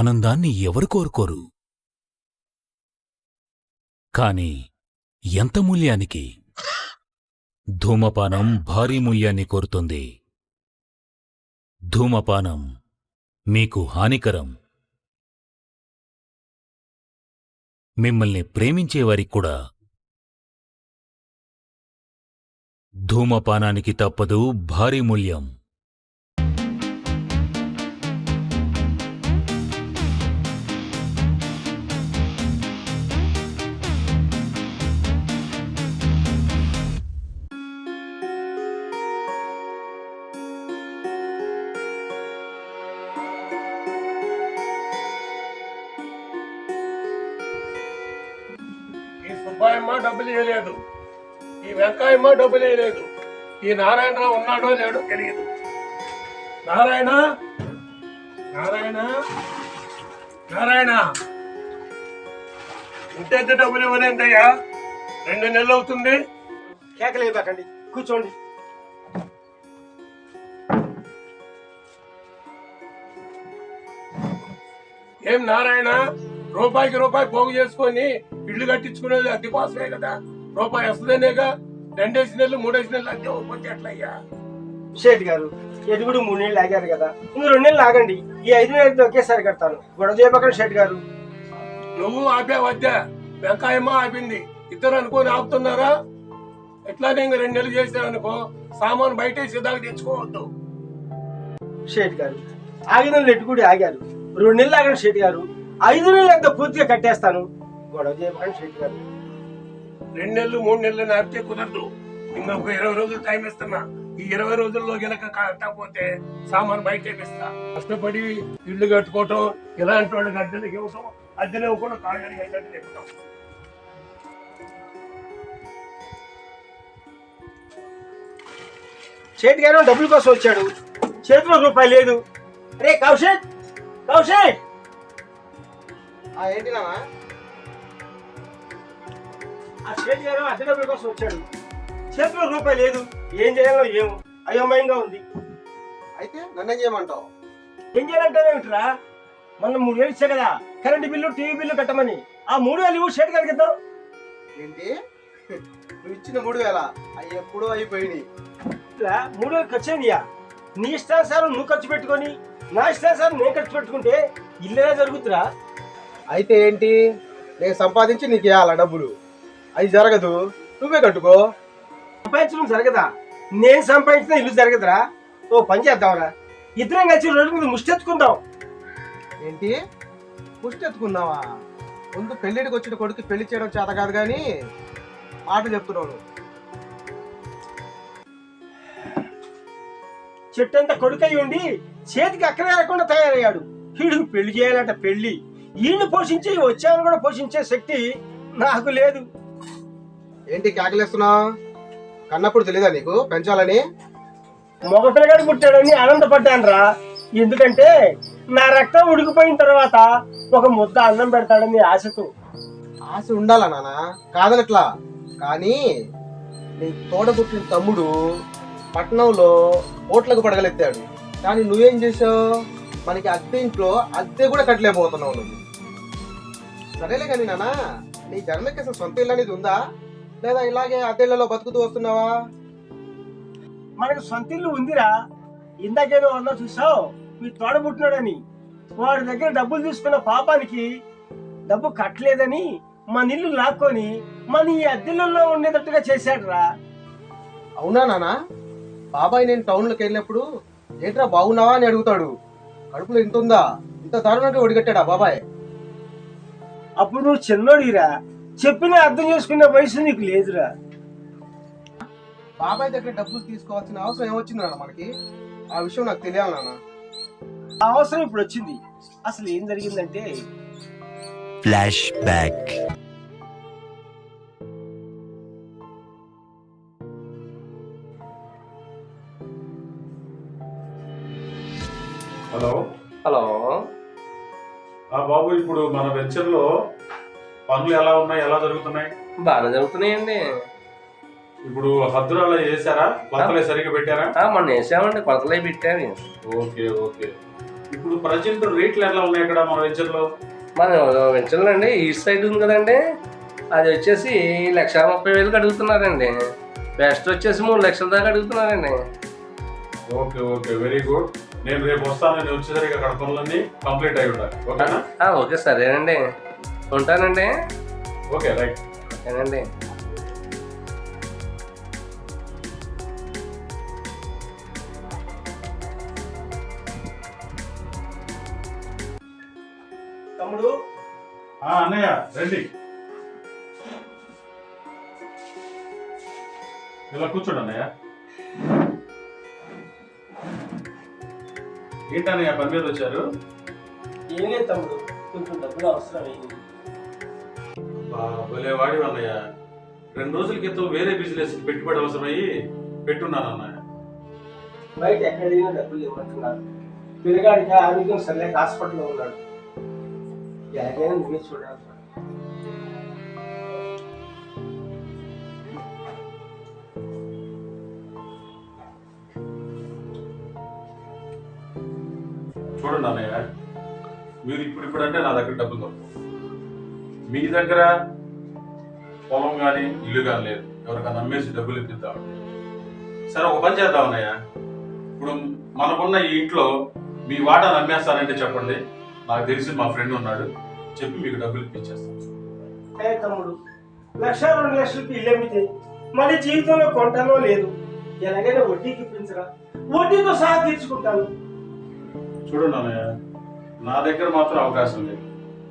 ఆనందాన్ని ఎవరు కోరుకోరు? కాని ఎంత మూల్యానికి? ధూమపానం భారీ మూల్యాన్ని కోరుతుంది. ధూమపానం మీకు హానికరం. మిమ్మల్ని ప్రేమించేవారికి కూడా. ధూమపానానికి తప్పదు భారీ మూల్యం. డబ్బులు ఇవ్వలేదు ఈ నారాయణరావు ఉన్నాడో లేడో తెలియదు. నారాయణ? నారాయణ? నారాయణ? ఇంతెంత డబ్బులు ఇవ్వలేదయ్యా. రెండు నెలలు అవుతుంది. కేకలేదండి కూర్చోండి. ఏం నారాయణ? రూపాయికి రూపాయి పోగు చేసుకొని ఇల్లు కట్టించుకునేది అద్దె కోసమే కదా. రూపాయి వస్తుందనేగా రెండేసి నెలలు మూడేసి నెలలు అద్దె ఇవ్వకపోతే ఎట్లయ్యా షేట్ గారు ఎదుగుడు మూడు నెలలు ఆగారు కదా. ఇంక రెండు నెలలు ఆగండి. ఈ ఐదు నెలలు ఒకేసారి కడతాను. గొడవ చేయబకండి షేట్ గారు. నువ్వు ఆపావు అద్దె వెంకాయమ్మ ఆపింది. ఇద్దరు అనుకొని ఆపుతున్నారా? ఎట్లానే ఇంక రెండు నెలలు చేశారనుకో సామాన్ బయట వేసేదాకా తెచ్చుకోవద్దు. షేట్ గారు ఆగిన నెలలు ఎట్టుకుడి ఆగారు. రెండు నెలలు ఆగండి షేట్ గారు. ఐదు నెలలు అంతా పూర్తిగా కట్టేస్తాను. గొడవ చేయబకండి షేట్ గారు. రెండు నెలలు మూడు నెలలు ఆపితే కుదరదు. ఇంకా ఒక ఇరవై రోజులు టైం ఇస్తున్నా. ఈ ఇరవై రోజుల్లో గనక కట్టకపోతే సామాన్ బయట వేపిస్తా కష్టపడి ఇల్లు కట్టుకోవటం ఇలాంటి వాళ్ళకి అద్దెలకు ఇవ్వటం అద్దెలు ఇవ్వకుండా కాళ్ళని అద్దెలు ఇవ్వటం షేట్ గారు డబ్బుల కోసం వచ్చాడు. చేతిలో రూపాయి లేదు. రే కౌశిక్! కౌశిక్! ఏంటి నాన్న? ఆ షేట్ గారు అద్దె డబ్బుల కోసం వచ్చాడు. చేతిలో రూపాయి లేదు. ఏం చేయాలో ఏమో. అయోమయంగా ఉంది. అయితే నన్నేం చేయమంటావు? ఏం చేయాలంటావేమిట్రా మొన్న మూడు వేలు ఇచ్చా కదా కరెంట్ బిల్లు టీవీ బిల్లు కట్టమని. ఆ మూడు వేలు ఇవ్వు షేట్ గారికి ఇద్దాం. ఏంటి? నువ్వు ఇచ్చిన మూడు వేల? అవి ఎప్పుడో అయిపోయినాయి. ఇలా మూడు వేలు ఖర్చు అయిందియా నీ ఇష్టానుసారం నువ్వు ఖర్చు పెట్టుకొని నా ఇష్టానుసారం నేను ఖర్చు పెట్టుకుంటే ఇల్లేలా జరుగుతురా? అయితే ఏంటి? నేను సంపాదించి నీకు ఇవ్వాలా డబ్బులు? అది జరగదు. నువ్వే కట్టుకో. సంపాదించడం జరగదా? నేను సంపాదించిన ఇల్లు జరగదురా? ఓ పని చేద్దాంరా. ఇద్దరం కలిసి రోడ్డు మీద ముష్టెత్తుకుందాం. ఏంటి? పుష్టి ఎత్తుకుందావా ముందు పెళ్ళిడికి వచ్చిన కొడుకు పెళ్ళి చేయడం చేత కాదు కానీ మాట చెప్తున్నావు నువ్వు. చెట్టంతా కొడుకై ఉండి చేతికి అక్కరేరకుండా తయారయ్యాడు. వీడికి పెళ్ళి చేయాలంట పెళ్ళి. ఈయన్ని పోషించి వచ్చాను కూడా పోషించే శక్తి నాకు లేదు. ఏంటి కేకలేస్తున్నావు? కన్నప్పుడు తెలీదా నీకు? పెంచాలని? మగ పిల్లగాడు పుట్టాడని ఆనందపడ్డాను రా ఎందుకంటే నా రక్తం ఉడికిపోయిన తర్వాత ఒక ముద్ద అన్నం పెడతాడని ఆశతో. ఆశ ఉండాలా నాన్న కాదనట్లా? కానీ నీ తోడబుట్టిన తమ్ముడు పట్నంలో ఓట్లకు పడగలెత్తాడు. కానీ నువ్వేం చేసావు మనకి అద్దె ఇంట్లో అద్దె కూడా కట్టలేకపోతున్నావు నువ్వు. సరేలే కానీ నాన్న నీ జన్మకి అసలు సొంత ఇల్లు అనేది ఉందా? లేదా ఇలాగే అద్దెళ్ళలో బతుకుతూ వస్తున్నావా? మనకు సొంత ఇల్లు ఉందిరా. ఇందాకేదో అన్నా చూసావు? మీ తోడ పుట్టినాడని. వాడి దగ్గర డబ్బులు తీసుకున్న పాపానికి డబ్బు కట్టలేదని మన ఇల్లు లాక్కొని మన ఈ అద్దెల్లో ఉండేటట్టుగా చేశాడురా. అవునా నాన్న బాబాయ్ నేను టౌన్లోకి వెళ్ళినప్పుడు ఏంట్రా బాగున్నావా? అని అడుగుతాడు. కడుపులో ఇంత ఉందా ఇంత దారుణంగా ఒడిగట్టాడా బాబాయ్? అప్పుడు నువ్వు చిన్నోడిరా. చెప్పిన అర్థం చేసుకునే వయసు నీకు లేదురా. బాబాయ్ దగ్గర డబ్బులు తీసుకోవాల్సిన అవసరం ఏమొచ్చింది నాన్న మనకి? ఆ విషయం నాకు తెలియాలి నాన్న. ఆ అవసరం ఇప్పుడు వచ్చింది. అసలు ఏం జరిగిందంటే ఫ్లాష్ బ్యాక్ హలో హలో ఆ బాబు ఇప్పుడు మన వెంచర్లో పనులు ఎలా ఉన్నాయి? ఎలా జరుగుతున్నాయి? బాగానే జరుగుతున్నాయండి. ఇప్పుడు హద్దులు అలా చేశారా కొలతలే సరిగ్గా పెట్టారా? మొన్న వేసామండి. కొలతలే పెట్టాము ఓకే ఓకే. ఇప్పుడు ప్రజెంట్ రేట్లు ఎలా ఉన్నాయి ఇక్కడ మన వెంచర్లో? మన వెంచర్లో అండి ఈస్ట్ సైడ్ ఉంది కదండి. అది వచ్చేసి లక్ష ముప్పై వేలకు అడుగుతున్నారండి. వెస్ట్ వచ్చేసి మూడు లక్షల దాకా అడుగుతున్నారండి. Okay okay. Very good. నేను రేపు వస్తాను. నేను వచ్చేసరికి అక్కడ పనులన్నీ కంప్లీట్ అయి ఉండాలి. ఓకేనా? ఓకే. సరేనండి. ఉంటానండి. Okay right. ఓకేనండి. తమ్ముడు? ఆ, అన్నయ్య రండి. ఇలా కూర్చోండి అన్నయ్య. ఏంటన్నయ్య పని మీద వచ్చారు? ఏం లేదు తమ్ముడు కొంచెం డబ్బులు అవసరం అయింది. బా, భలే వాడి అన్నయ్య రెండు రోజుల క్రితం వేరే బిజినెస్ పెట్టుబడి అవసరమయ్యి పెట్టున్నాను అన్నయ్య బయట ఎక్కడైనా డబ్బులు ఇవ్వమంటున్నారు పిల్లగాడికి ఆరోగ్యం సరిలేక హాస్పిటల్లో ఉన్నాడు. ఎలాగైనా నువ్వే చూడాలి. చూడండి అన్నయ్య మీరు ఇప్పుడు ఇప్పుడు అంటే నా దగ్గర డబ్బులు దొరకవు మీ దగ్గర పొలం కానీ ఇల్లు కానీ లేదు. ఎవరికైనా అమ్మేసి డబ్బులు ఇప్పిద్దామంటే సరే ఒక పని చేద్దాం అన్నయ్య. ఇప్పుడు మనకున్న ఈ ఇంట్లో మీ వాటాను అమ్మేస్తానంటే చెప్పండి. నాకు తెలిసి మా ఫ్రెండ్ ఉన్నాడు. చెప్పి మీకు డబ్బులు ఇప్పించేస్తాను ఏ తమ్ముడు లక్ష రెండు లక్షలకి ఇల్లు అమ్మితే మళ్ళీ జీవితంలో కొంటానో లేదు. ఎలాగైనా వడ్డీకి ఇప్పించరా? వడ్డీతో సహా తీర్చుకుంటాను. చూడండి అన్నయ్య నా దగ్గర మాత్రం అవకాశం లేదు.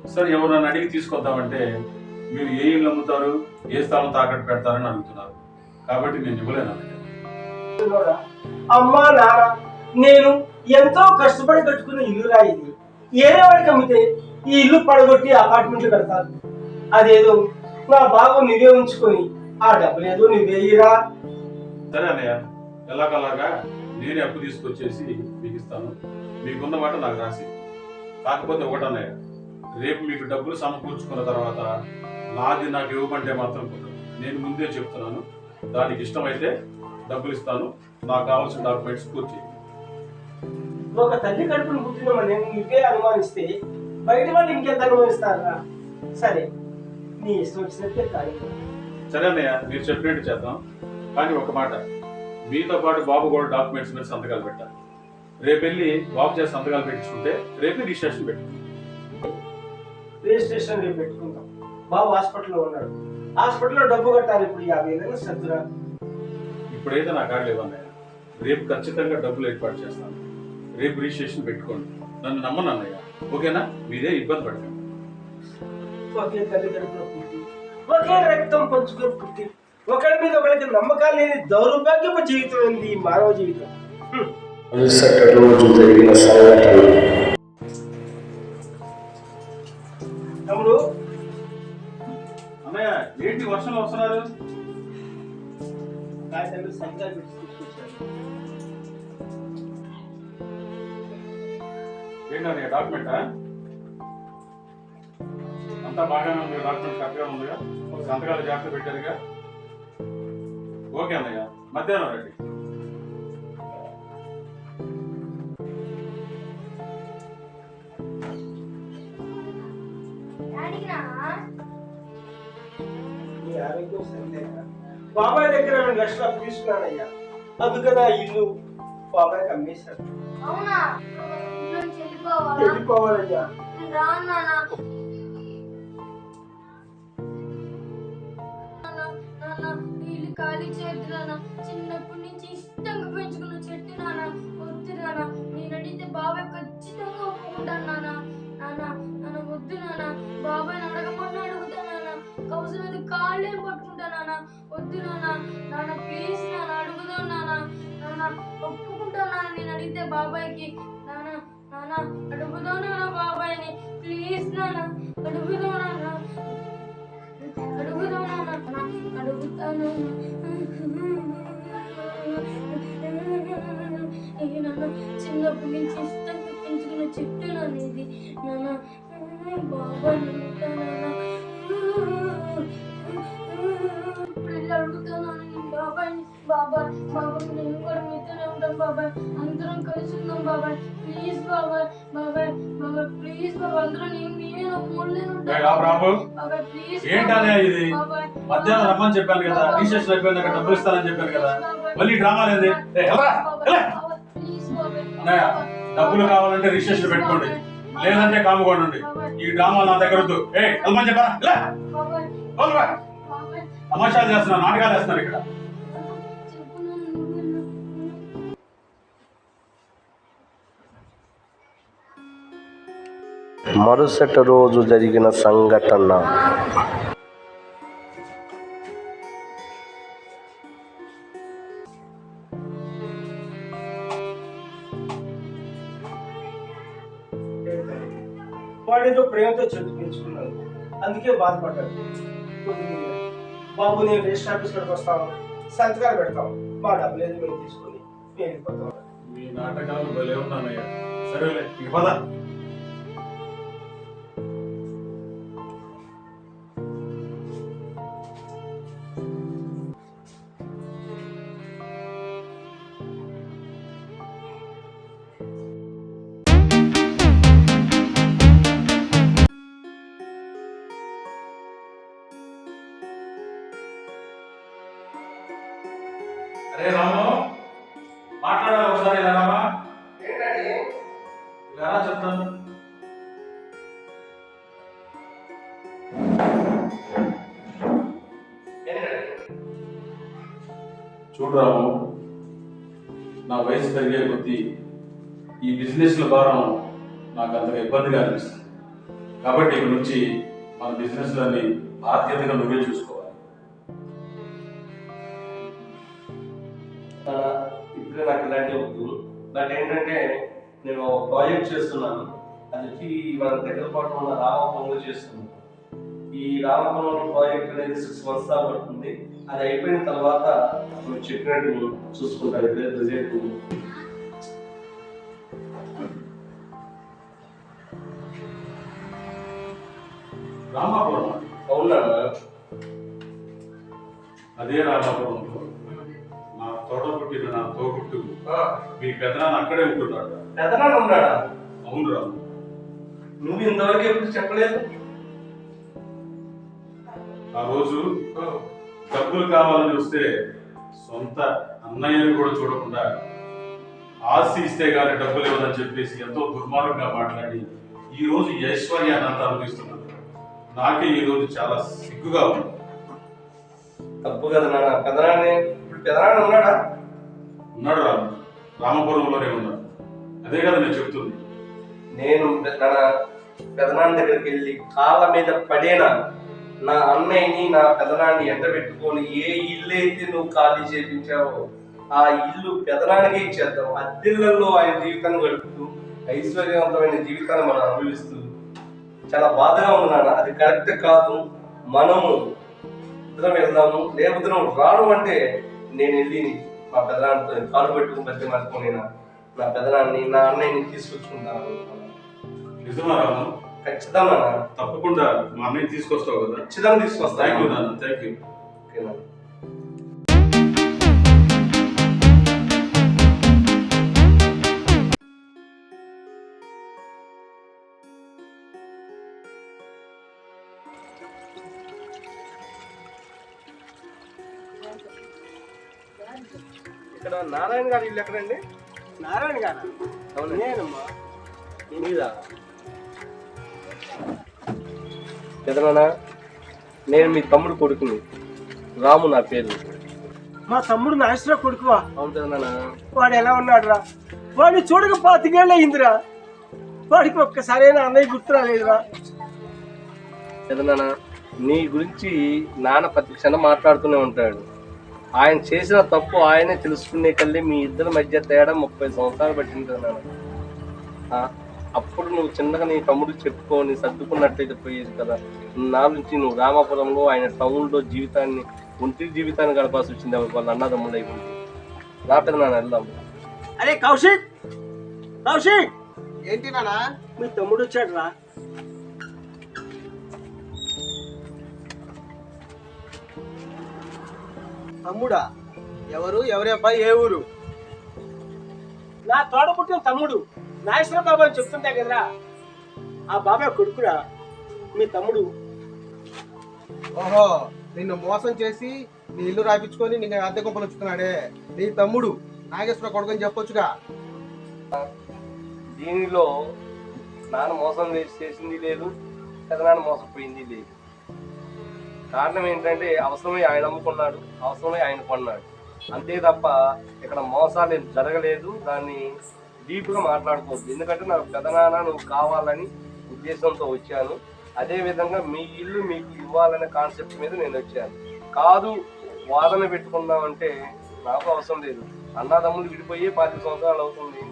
సరే ఎవరైనా అడిగి తీసుకొద్దామంటే మీరు ఏ ఇల్లు అమ్ముతారు ఏ స్థలం తాకట్టు పెడతారని అడుగుతున్నారు. కాబట్టి నేను ఇవ్వలేను. అమ్మా నాన్న నేను ఎంతో కష్టపడి కట్టుకున్న ఇల్లు రా ఇది. ఏరే వాడికి అమ్మితే ఈ ఇల్లు పడగొట్టి అపార్ట్మెంట్లు కడతారు? అదేదో నా బాబు నువ్వే ఉంచుకొని ఆ డబ్బులేదో నువ్వేయిరా సరే అన్నయ్య ఎలాగలాగా నేనే అప్పు తీసుకొచ్చేసి మీకు ఇస్తాను. మీకున్న మాట నాకు రాసి. కాకపోతే ఒకటి అన్నయ్య రేపు మీకు డబ్బులు సమకూర్చుకున్న తర్వాత నాది నాకు ఇవ్వమంటే మాత్రం. నేను ముందే చెప్తున్నాను. దానికి ఇష్టమైతే డబ్బులు ఇస్తాను. నాకు కావాల్సిన డాక్యుమెంట్స్ పూర్తి. ఒక తల్లి కడుపును పుట్టిన మనం నువ్వే అనుమానిస్తే బయట వాళ్ళు ఇంకెంత అనుమానిస్తారా? సరే నీ ఇష్టం వచ్చినట్టే కానీ సరే అన్నయ్య మీరు చెప్పినట్టు చేద్దాం. కానీ ఒక మాట. మీతో పాటు బాబు కూడా డాక్యుమెంట్స్ మీద సంతకాలు పెట్టాలి. రేపు వెళ్ళి బాబు చేసి సంతకాలు పెట్టించుకుంటే రేపే రిజిస్ట్రేషన్ పెట్టండి రిజిస్ట్రేషన్ రేపు పెట్టుకుందాం బాబు హాస్పిటల్లో ఉన్నాడు. హాస్పిటల్లో డబ్బు కట్టాలి ఇప్పుడు యాభై వేలు సర్దురా ఇప్పుడైతే నా కాడ లేవన్నయ్య. రేపు ఖచ్చితంగా డబ్బులు ఏర్పాటు చేస్తాను. రేపు రిజిస్ట్రేషన్ పెట్టుకోండి. నన్ను నమ్మను అన్నయ్య. ఓకేనా? మీరే ఇబ్బంది పడకండి. ఒకే తల్లి కడుపులో పుట్టి ఒకే రక్తం పంచుకొని పుట్టి ఒకరి మీద ఒకరికి నమ్మకాలు లేని దౌర్భాగ్యపు జీవితం ఈ మానవ జీవితం? జరిగిన సంఘటన ఏంటి వర్షంలో వస్తున్నారు? కాగితాలు సంతకాలు పెట్టి తీసుకొచ్చాను ఏంటి అన్నయ్య డాక్యుమెంటా అంతా బాగానే ఉంది డాక్యుమెంట్ కరెక్ట్గా ఉందిగా. సంతకాలు జాగ్రత్త పెట్టారుగా. ఓకే అన్నయ్య మధ్యాహ్నం రండి. నీ ఆరోగ్యం సరిలేక బాబాయ్ దగ్గర రెండు లక్షలు అప్పు తీసుకున్నానయ్యా? అందుకని ఆ ఇల్లు బాబాయ్కి అమ్మేశారు వెళ్ళిపోవాలయ్యా. నేను ఖాళీ చేయొద్దు నాన్న. చిన్నప్పటి నుంచి ఇష్టంగా పెంచుకున్న చెట్టు నాన్న. వద్దు నాన్న. నేను అడిగితే బాబాయ్ ఖచ్చితంగా ఒప్పుకుంటాను నాన్న. నాన్న నాన్న వద్దు నాన్న. బాబాయ్ అడగమని అడుగుతా నాన్న కాళ్ళే పట్టుకుంటా నాన్న? వద్దు నాన్న. నాన్న ప్లీజ్ నాన్న అడుగుదాం నాన్న. నాన్న ఒప్పుకుంటా నాన్న నేను అడిగితే బాబాయ్కి. నాన్న నాన్న అడుగుదాం నాన్న బాబాయ్ని. ప్లీజ్ నాన్న అడుగుదాం నాన్న. అడుగుదాం నాన్న. అడుగుతాను. ఇది నాన్న చిన్నప్పటి నుంచి ఇష్టం పెంచుకున్న చెట్టు నాన్న ఇది నాన్న బాబా నాన్న. ఇప్పుడు వెళ్ళి అడుగుతాను నేను బాబాయ్ బాబాయ్ బాబాయ్ నేను కూడా మీతోనే ఉంటాను బాబాయ్. అందరం కలిసి చేసుకుందాం బాబాయ్. ప్లీజ్ బాబాయ్ బాబాయ్ బాబాయ్ ప్లీజ్ బాబాయ్. అందరూ నేను నేనే ఒక మూలనే ఉంటాను. ఏయ్, రాము, రాము. బాబాయ్ ప్లీజ్ ఏంటనే ఇది? మధ్యాహ్నం రమ్మని చెప్పాను కదా రిజిస్ట్రేషన్ అయిపోయింది డబ్బులు ఇస్తానని చెప్పాను కదా. మళ్ళీ డ్రామా లేదు? డబ్బులు కావాలంటే రిజిస్ట్రేషన్ పెట్టుకోండి. లేదంటే కాముకోండి. ఈ డ్రామా నా దగ్గర వద్దు. ఏ వెళ్ళమని చెప్పారా? ఇలా. తమాషాలు చేస్తున్నారు నాటకాలు వేస్తున్నారు ఇక్కడ. మరుసటి రోజు జరిగిన సంఘటన. వాడేదో ప్రేమతో చెట్టు పెంచుకున్నాను అందుకే బాధపడ్డాడు బాబు నేను రిజిస్టర్ ఆఫీస్ కాడికి వస్తాను. సంతకాలు పెడతాం. మా డబ్బులు ఏదో మేము తీసుకొని మేము వెళ్ళిపోతాం మీ నాటకాలు భలే ఉన్నానయ్యా. సరేలే ఇక పద. అరే రాము మాట్లాడాలి ఒకసారి ఇలా రామా? ఇలా రా చెప్తాను. చూడు రాము నా వయసు పెరిగే కొద్దీ ఈ బిజినెస్ల భారం నాకు అంతగా ఇబ్బందిగా అనిపిస్తుంది. కాబట్టి ఇక నుంచి మన బిజినెస్లన్నీ బాధ్యతగా నువ్వే చూసుకోవాలి ఇప్పుడే నాకు ఇలాంటి వద్దు నాకు ఏంటంటే నేను ఒక ప్రాజెక్ట్ చేస్తున్నాను. అది వచ్చి మన దగ్గర పాటు ఉన్న రామపురంలో చేస్తున్నాను. ఈ రామపురం ప్రాజెక్ట్ అనేది సిక్స్ మంత్స్ దాకా పడుతుంది. అది అయిపోయిన తర్వాత నువ్వు చెప్పినట్టు చూసుకుంటాను ఇప్పుడే రిజల్ట్ రామాపురం అవునా అదే రామాపురంలో నా తోట పుట్టిన నా తోబుట్టు. మీ పెదనాన్న అక్కడే ఉంటున్నాడు. పెదనాన్న ఉన్నాడా? అవును రాము నువ్వు ఇంతవరకు ఎప్పుడు చెప్పలేదు? ఆ రోజు డబ్బులు కావాలని వస్తే సొంత అన్నయ్యని కూడా చూడకుండా ఆస్తి ఇస్తే గానీ డబ్బులు ఇవ్వదని చెప్పేసి ఎంతో దుర్మార్గంగా మాట్లాడి ఈ రోజు ఈ ఐశ్వర్యాన్ని అంతా అనుభవిస్తున్నాను నాకే ఈ రోజు చాలా సిగ్గుగా ఉంది. తప్పు కదా నాన్న. పెదనాన్నే ఇప్పుడు పెదనాన్న ఉన్నాడా? ఉన్నాడు రాము. రామపురంలోనే ఉన్నాడు. అదే కదా నేను చెప్తుంది. నేను తన పెదనాన్న దగ్గరికి వెళ్ళి కాళ్ళ మీద పడేనా? నా అన్నయ్యని నా పెదనాన్ని ఎండబెట్టుకొని ఏ ఇల్లు అయితే నువ్వు ఖాళీ చేపించావో ఆ ఇల్లు పెదనానికే ఇచ్చేద్దాం. అద్దెళ్ళలో ఆయన జీవితాన్ని గడుపుతూ ఐశ్వర్యవంతమైన జీవితాన్ని మనం అనుభవిస్తూ చాలా బాధగా ఉన్నాను అది కరెక్ట్ కాదు. మనము ఇద్దరం వెళ్దాము. లేకపోతే నువ్వు రాను అంటే నేను వెళ్ళి మా పెదనాన్నతో కాలు పెట్టుకుని పెద్ద మర్చుకొని నా పెదనాన్ని నా అన్నయ్యని తీసుకొచ్చుకుంటాను. నిజమా రాము? ఖచ్చితంగా. తప్పకుండా మా అన్నయ్య తీసుకొస్తావు కదా? ఖచ్చితంగా తీసుకొస్తాను. థ్యాంక్ యూ నాన్న థ్యాంక్ యూ ఓకేనా నారాయణ గారి ఇల్లు ఎక్కడండి? నారాయణ గారు? అవునండి. నేనమ్మా. మీదా? నేను మీ తమ్ముడు కొడుకుని. రాము నా పేరు. మా తమ్ముడు నాశన కొడుకువా? అవును పెదనాన్న వాడు ఎలా ఉన్నాడు రా వాడిని చూడక పాతికేళ్ళు అయిందిరా. వాడికి ఒక్కసారైనా అన్నయ్య గుర్తు రాలేదురా. పెదనాన్న నీ గురించి నాన్న ప్రతి క్షణం మాట్లాడుతూనే ఉంటాడు. ఆయన చేసిన తప్పు ఆయనే తెలుసుకునే కల్లి మీ ఇద్దరి మధ్య తేడా ముప్పై సంవత్సరాలు పట్టింది కదా నాన్న అప్పుడు నువ్వు చిన్నగా నీ తమ్ముడు చెప్పుకొని సర్దుకున్నట్లయితే పోయేది కదా. నా నుంచి నువ్వు రామాపురంలో ఆయన టౌన్లో జీవితాన్ని ఒంటరి జీవితాన్ని గడపాల్సి వచ్చింది వాళ్ళ అన్నదమ్ముడు అయిపోయింది పెద్ద నాన్న వెళ్దాం. అరే కౌశిక్! కౌశిక్! ఏంటి నానా మీ తమ్ముడు వచ్చాడు రా తమ్ముడా? ఎవరు? ఎవరి అబ్బాయి? ఏ ఊరు? నా తోడ పుట్టిన తమ్ముడు. నాగేశ్వర బాబు అని చెప్తుంటా కదరా. ఆ బాబాయ్ కొడుకురా. మీ తమ్ముడు. ఓహో నిన్ను మోసం చేసి నీ ఇల్లు రాయించుకొని నిన్ను అద్దె గుంపలు వచ్చుకున్నాడే నీ తమ్ముడు నాగేశ్వర కొడుకుని చెప్పొచ్చుగా. దీనిలో నాన్న మోసం చేసి- చేసింది లేదు పెదనాన్న మోసపోయింది లేదు. కారణం ఏంటంటే అవసరమే ఆయన అమ్ముకున్నాడు అవసరమే ఆయన కొన్నాడు. అంతే తప్ప ఇక్కడ మోసాలు ఏం జరగలేదు దాన్ని డీప్గా మాట్లాడుకోవద్దు. ఎందుకంటే నాకు పెదనాన్న నువ్వు కావాలని ఉద్దేశంతో వచ్చాను. అదేవిధంగా మీ ఇల్లు మీకు ఇవ్వాలనే కాన్సెప్ట్ మీద నేను వచ్చాను. కాదు వాదన పెట్టుకుందామంటే నాకు అవసరం లేదు. అన్నదమ్ములు విడిపోయే పాతి సంవత్సరాలు అవుతుంది.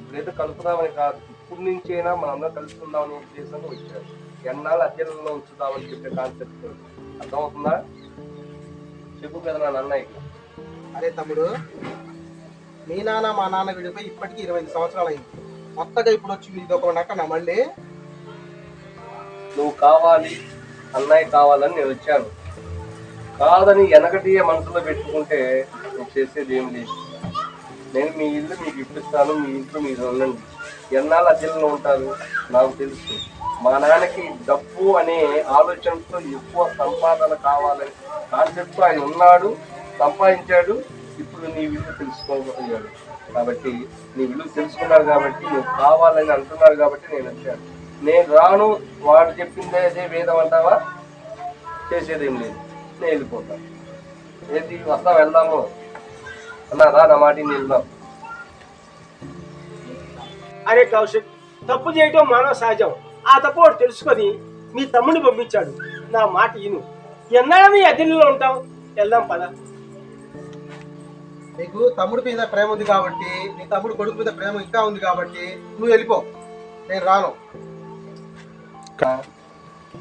ఇప్పుడైతే కలుపుదామని కాదు ఇప్పుడు నుంచైనా మనందరం కలుసుకుందామనే ఉద్దేశంతో వచ్చాను. ఎన్నాళ్ళు అధ్యయనంలో ఉంచుదామని చెప్పే కాన్సెప్ట్ అర్థమవుతుందా? చెప్పు కదా నా అన్నయ్యకి అరే తమ్ముడు మీ నాన్న మా నాన్న విడిపోయి ఇప్పటికీ ఇరవై ఐదు సంవత్సరాలు అయింది. కొత్తగా ఇప్పుడు వచ్చి ఇది ఒక నక్కన మళ్ళీ? నువ్వు కావాలి అన్నయ్య కావాలని నేను వచ్చాను. కాదని వెనకటి మనసులో పెట్టుకుంటే నువ్వు చేసేది ఏం లేదు. నేను మీ ఇల్లు మీకు ఇప్పిస్తాను మీ ఇంట్లో మీరు ఉండండి. ఎన్నాళ్ళు అద్దెల్లో ఉంటారు? నాకు తెలుసు. మా నాన్నకి డబ్బు అనే ఆలోచనతో ఎక్కువ సంపాదన కావాలని కాన్సెప్ట్ ఆయన ఉన్నాడు సంపాదించాడు ఇప్పుడు నీ విలువ తెలుసుకోగలిగాడు కాబట్టి నీ విలువ తెలుసుకున్నారు కాబట్టి నువ్వు కావాలని అంటున్నారు కాబట్టి నేను వచ్చాను. నేను రాను వాడు చెప్పిందే అదే వేదం అంటావా? చేసేదేం లేదు. నేను వెళ్ళిపోతాను ఏది వస్తా వెళ్దాము? అన్నా రా నా మాట వెళ్దాం. అరే కౌశిక్ తప్పు చేయటం మానవ సహజం. ఆ తప్పు వాడు తెలుసుకొని మీ తమ్ముడిని పంపించాడు. నా మాట ఈను ఎన్నాళ్ళని అద్దెల్లో ఉంటాం వెళ్దాం పద. నీకు తమ్ముడి మీద ప్రేమ ఉంది కాబట్టి నీ తమ్ముడు కొడుకు మీద ప్రేమ ఇంకా ఉంది కాబట్టి నువ్వు వెళ్ళిపో. నేను రాను.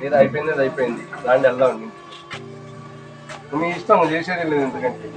ఏదో అయిపోయింది అది అయిపోయింది. దాన్ని వెళ్దాం. మీ ఇష్టం చేసేది లేదు ఎందుకంటే